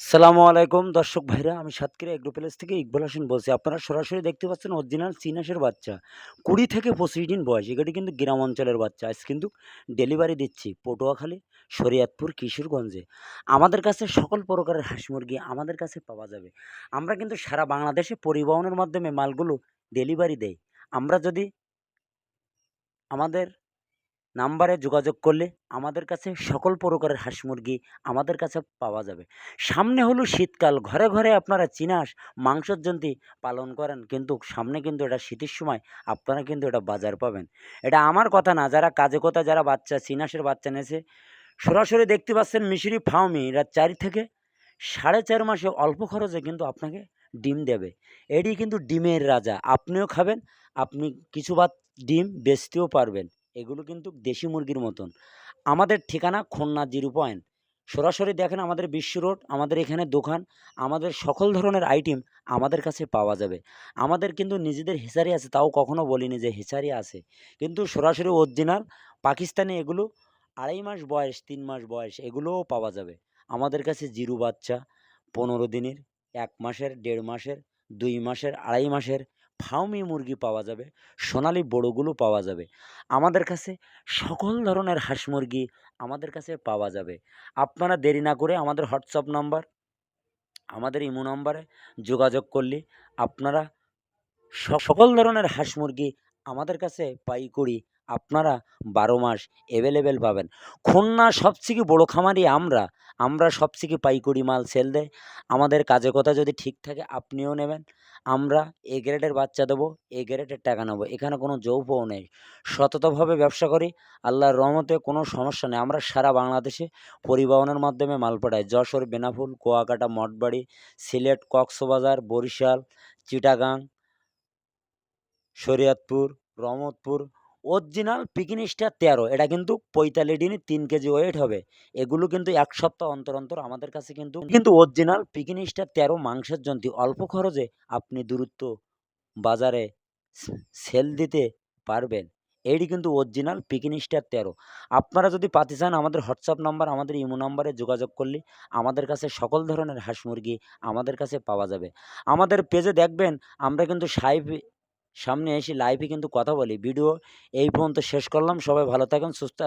সালামু আলাইকুম, দর্শক ভাইরা। আমি সাতক্ষীরা এগ্রো প্যালেস থেকে ইকবাল হোসেন বলছি। আপনারা সরাসরি দেখতে পাচ্ছেন অরিজিনাল চিনাসের বাচ্চা। কুড়ি থেকে পঁচিশ দিন বয়স। এগুলি কিন্তু গ্রাম অঞ্চলের বাচ্চা। আজ কিন্তু ডেলিভারি দিচ্ছি পটুয়াখালী, শরীয়তপুর, কিশোরগঞ্জে। আমাদের কাছে সকল প্রকারের হাঁস মুরগি আমাদের কাছে পাওয়া যাবে। আমরা কিন্তু সারা বাংলাদেশে পরিবহনের মাধ্যমে মালগুলো ডেলিভারি দেই। আমরা যদি আমাদের নাম্বারে যোগাযোগ করলে আমাদের কাছে সকল প্রকারের হাঁস মুরগি আমাদের কাছে পাওয়া যাবে। সামনে হলো শীতকাল, ঘরে ঘরে আপনারা চিনাস মাংসের জন্তি পালন করেন, কিন্তু সামনে কিন্তু এটা শীতের সময় আপনারা কিন্তু এটা বাজার পাবেন। এটা আমার কথা না, যারা কাজে কথা যারা বাচ্চা, চিনাসের বাচ্চা নেছে সরাসরি দেখতে পাচ্ছেন মিশরি ফাউমি এরা চারি থেকে সাড়ে চার মাসে অল্প খরচে কিন্তু আপনাকে ডিম দেবে। এটি কিন্তু ডিমের রাজা। আপনিও খাবেন, আপনি কিছু বাদ ডিম বেচতেও পারবেন। এগুলো কিন্তু দেশি মুরগির মতন। আমাদের ঠিকানা খুলনা জিরো পয়েন্ট। সরাসরি দেখেন আমাদের বিশ্ব রোড, আমাদের এখানে দোকান, আমাদের সকল ধরনের আইটেম আমাদের কাছে পাওয়া যাবে। আমাদের কিন্তু নিজেদের হেচারি আছে, তাও কখনো বলিনি যে হেচারি আছে। কিন্তু সরাসরি অরিজিনাল পাকিস্তানি এগুলো আড়াই মাস বয়স, তিন মাস বয়স, এগুলোও পাওয়া যাবে। আমাদের কাছে জিরো বাচ্চা, পনেরো দিনের, এক মাসের, দেড় মাসের, দুই মাসের, আড়াই মাসের ফার্মি মুরগি পাওয়া যাবে, সোনালি বড়গুলো পাওয়া যাবে। আমাদের কাছে সকল ধরনের হাঁস মুরগি আমাদের কাছে পাওয়া যাবে। আপনারা দেরি না করে আমাদের হোয়াটসঅ্যাপ নাম্বার, আমাদের ইমো নাম্বারে যোগাযোগ করলে আপনারা সকল ধরনের হাঁস মুরগি আমাদের কাছে পাইকারি আপনারা বারো মাস অ্যাভেলেবেল পাবেন। খুলনা সবথেকে বড়ো খামারি আমরা। আমরা সবথেকে পাইকারি মাল সেল দেয় আমাদের কাজে কথা যদি ঠিক থাকে আপনিও নেবেন। আমরা এ গ্রেডের বাচ্চা দেবো এ গ্রেডের টাকা নেব। এখানে কোনো যৌপও নেই। সততভাবে ব্যবসা করি। আল্লাহর রহমতে কোনো সমস্যা নেই। আমরা সারা বাংলাদেশে পরিবহনের মাধ্যমে মাল পাঠাই। Jessore Benaful Kuakata, Mathbari, Sylhet, Cox's Bazar, Barishal, Chittagong, Shariatpur, Rahmatpur original picnic star তেরো। এটা কিন্তু পঁয়তাল্লিশ দিনে তিন কেজি ওয়েট হবে। এগুলো কিন্তু এক সপ্তাহ অন্তর অন্তর আমাদের কাছে কিন্তু কিন্তু অরিজিনাল পিকনিক স্টার তেরো মাংসের জন্তি অল্প খরচে আপনি দূরত্ব বাজারে সেল দিতে পারবেন। এটি কিন্তু অরিজিনাল পিকনিক স্টার তেরো। আপনারা যদি পাতে চান, আমাদের হোয়াটসঅ্যাপ নাম্বার, আমাদের ইমো নাম্বারে যোগাযোগ করলে আমাদের কাছে সকল ধরনের হাঁস মুরগি আমাদের কাছে পাওয়া যাবে। আমাদের পেজে দেখবেন, আমরা কিন্তু সাইভ সামনে এসে লাইভে কিন্তু কথা বলি। ভিডিও এই পর্যন্ত শেষ করলাম। সবাই ভালো থাকেন, সুস্থ